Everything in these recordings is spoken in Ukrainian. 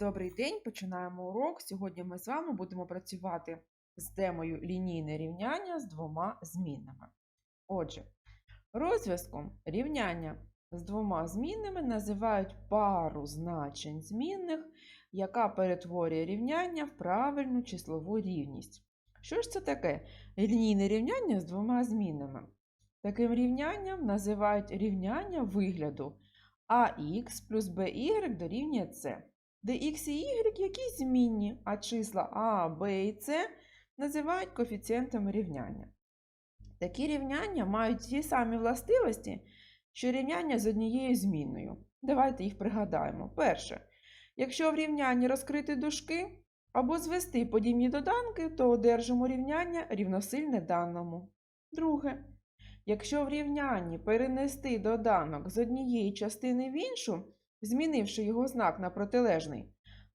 Добрий день, починаємо урок. Сьогодні ми з вами будемо працювати з темою лінійне рівняння з двома змінними. Отже, розв'язком рівняння з двома змінними називають пару значень змінних, яка перетворює рівняння в правильну числову рівність. Що ж це таке? Лінійне рівняння з двома змінними. Таким рівнянням називають рівняння вигляду ax плюс by дорівнює c де x і y якісь змінні, а числа а, b і c називають коефіцієнтами рівняння. Такі рівняння мають ті самі властивості, що рівняння з однією змінною. Давайте їх пригадаємо. Перше, якщо в рівнянні розкрити дужки або звести подібні доданки, то одержимо рівняння рівносильне даному. Друге, якщо в рівнянні перенести доданок з однієї частини в іншу, змінивши його знак на протилежний,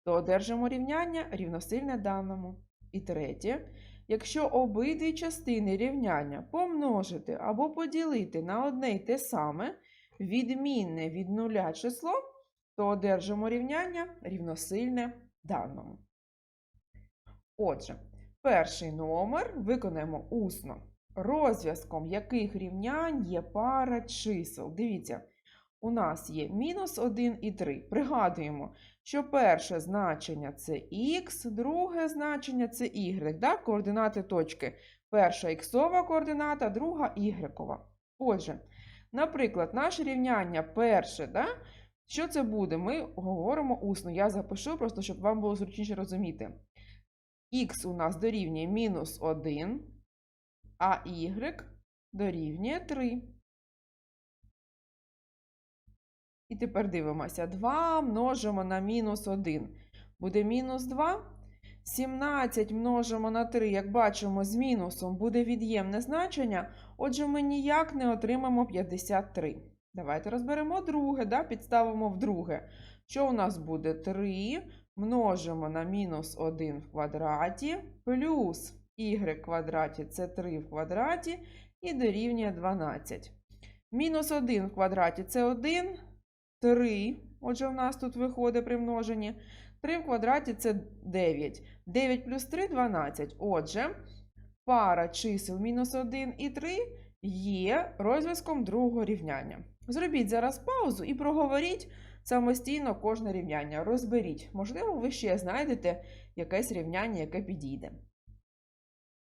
то одержимо рівняння рівносильне даному. І третє, якщо обидві частини рівняння помножити або поділити на одне й те саме, відмінне від нуля число, то одержимо рівняння рівносильне даному. Отже, перший номер виконаємо усно. Розв'язком яких рівнянь є пара чисел. Дивіться, у нас є мінус 1 і 3. Пригадуємо, що перше значення це х, друге значення це y, да? координати точки. Перша іксова координата, друга y. Отже, наприклад, наше рівняння перше, да? що це буде? Ми говоримо усно. Я запишу, просто щоб вам було зручніше розуміти. Х у нас дорівнює мінус 1, а y дорівнює 3. І тепер дивимося. 2 множимо на мінус 1. Буде мінус 2. 17 множимо на 3, як бачимо, з мінусом буде від'ємне значення. Отже, ми ніяк не отримаємо 53. Давайте розберемо друге, да? підставимо в друге. Що у нас буде 3 множимо на мінус 1 в квадраті, плюс y в квадраті це 3 в квадраті і дорівнює 12. Мінус 1 в квадраті це 1. 3. Отже, у нас тут виходить при множенні. 3 в квадраті це 9. 9 плюс 3 12. Отже, пара чисел мінус 1 і 3 є розв'язком другого рівняння. Зробіть зараз паузу і проговоріть самостійно кожне рівняння. Розберіть. Можливо, ви ще знайдете якесь рівняння, яке підійде.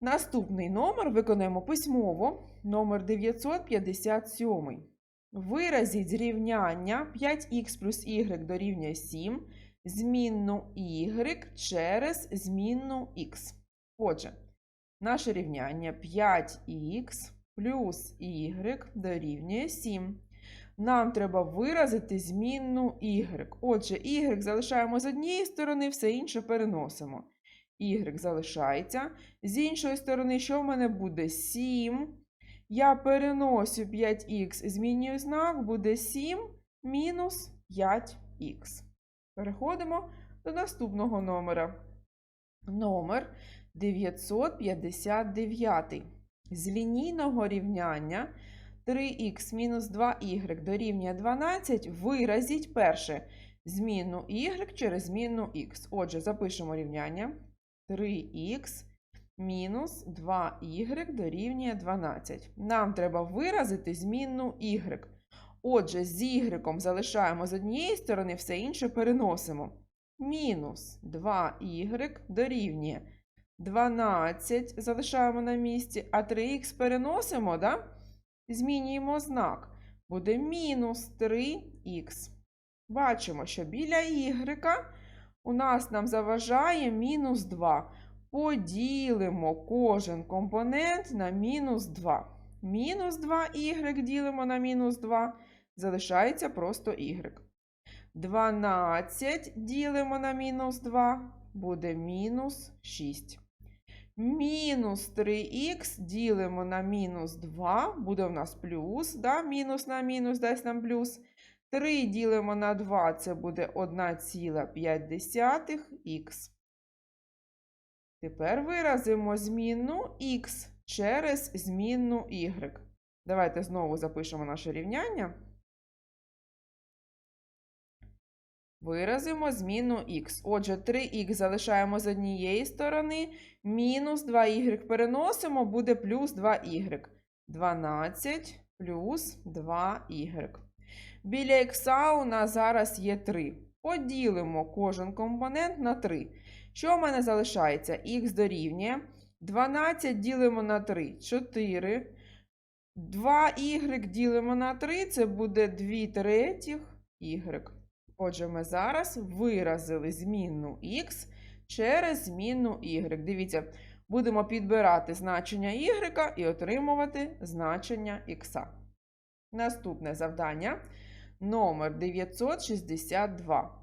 Наступний номер виконуємо письмово, номер 957. Виразіть зрівняння 5х плюс y дорівнює 7, змінну y через змінну х. Отже, наше рівняння 5х плюс y дорівнює 7. Нам треба виразити змінну y. Отже, y залишаємо з однієї сторони, все інше переносимо. y залишається. З іншої сторони, що в мене буде? 7. Я переносю 5х, змінюю знак, буде 7 мінус 5х. Переходимо до наступного номера. Номер 959. З лінійного рівняння 3х мінус 2y дорівнює 12. Виразіть перше змінну y через змінну х. Отже, запишемо рівняння 3х мінус 2y дорівнює 12. Нам треба виразити змінну y. Отже, з y залишаємо з однієї сторони, все інше переносимо. Мінус 2y дорівнює 12, залишаємо на місці, а 3х переносимо, да? змінюємо знак. Буде мінус 3х. Бачимо, що біля y у нас нам заважає мінус 2 поділимо кожен компонент на мінус 2. Мінус 2y ділимо на мінус 2, залишається просто y. 12 ділимо на мінус 2, буде мінус 6. Мінус 3х ділимо на мінус 2, буде у нас плюс, да? мінус на мінус дасть нам плюс. 3 ділимо на 2, це буде 1,5х. Тепер виразимо змінну х через змінну y. Давайте знову запишемо наше рівняння. Виразимо зміну х. Отже, 3х залишаємо з однієї сторони, мінус 2y переносимо, буде плюс 2y. 12 плюс 2y. Біля х у нас зараз є 3. Поділимо кожен компонент на 3. Що в мене залишається? Х дорівнює. 12 ділимо на 3 4. 2y ділимо на 3, це буде 2 третіх y. Отже, ми зараз виразили змінну х через змінну y. Дивіться, будемо підбирати значення y і отримувати значення х. Наступне завдання номер 962.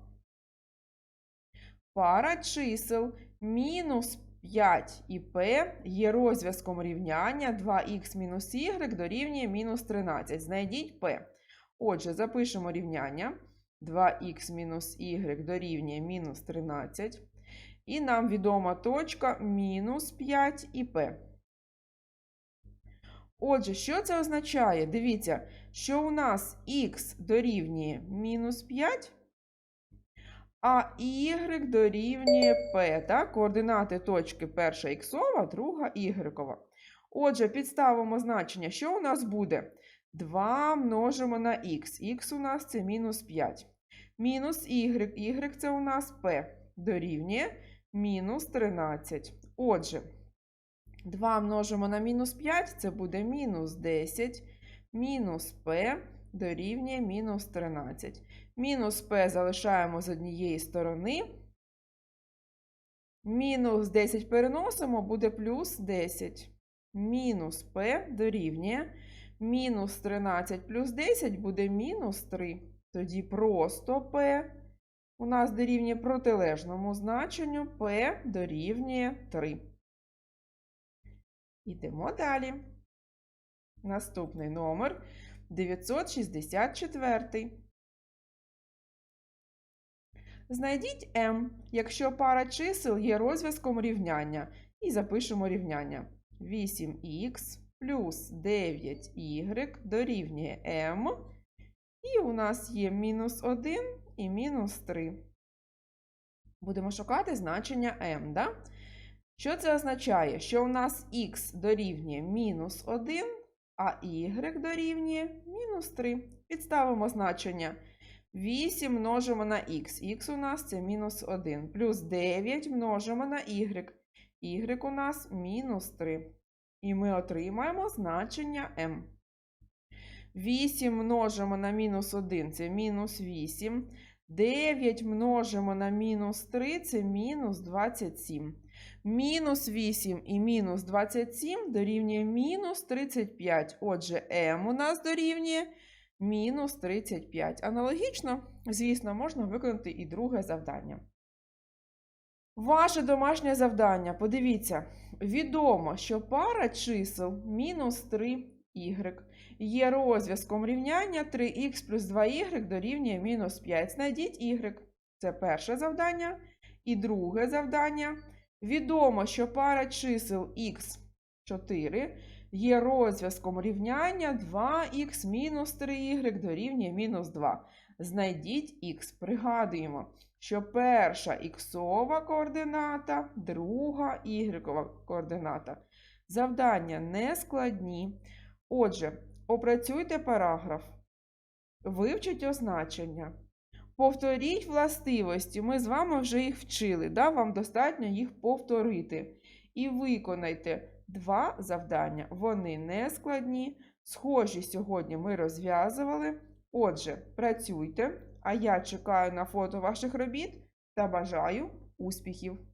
Пара чисел мінус 5 і p є розв'язком рівняння 2х мінус y дорівнює мінус 13. Знайдіть p. Отже, запишемо рівняння 2х мінус y дорівнює мінус 13. І нам відома точка мінус 5 і p. Отже, що це означає? Дивіться, що у нас х дорівнює мінус 5, а y дорівнює p. Так? Координати точки перша х, друга y. Отже, підставимо значення, що у нас буде? 2 множимо на х. х у нас це мінус 5. Мінус y. y це у нас p. Дорівнює мінус 13. Отже, 2 множимо на мінус 5, це буде мінус 10. Мінус p дорівнює мінус 13. Мінус p залишаємо з однієї сторони. Мінус 10 переносимо, буде плюс 10. Мінус p дорівнює. Мінус 13 плюс 10 буде мінус 3. Тоді просто p у нас дорівнює протилежному значенню p дорівнює 3. Йдемо далі. Наступний номер 964. Знайдіть m, якщо пара чисел є розв'язком рівняння. І запишемо рівняння. 8х плюс 9y дорівнює m. І у нас є мінус 1 і мінус 3. Будемо шукати значення m. Да? Що це означає? Що у нас х дорівнює мінус 1, а y дорівнює мінус 3. Підставимо значення 8 множимо на х. х у нас це мінус 1. Плюс 9 множимо на y. y у нас мінус 3. І ми отримаємо значення m. 8 множимо на мінус 1 це мінус 8. 9 множимо на мінус 3 це мінус 27. Мінус 8 і мінус 27 дорівнює мінус 35. Отже, m у нас дорівнює мінус 35. Аналогічно, звісно, можна виконати і друге завдання. Ваше домашнє завдання. Подивіться, відомо, що пара чисел мінус 3y є розв'язком рівняння 3х плюс 2y дорівнює мінус 5. Знайдіть y. Це перше завдання. І друге завдання. Відомо, що пара чисел х4 є розв'язком рівняння 2х мінус 3y дорівнює мінус 2. Знайдіть х. Пригадуємо, що перша іксова координата, друга y координата. Завдання не складні. Отже, опрацюйте параграф, вивчіть означення. Повторіть властивості, ми з вами вже їх вчили, да? вам достатньо їх повторити. І виконайте два завдання. Вони не складні. Схожі сьогодні ми розв'язували. Отже, працюйте, а я чекаю на фото ваших робіт та бажаю успіхів!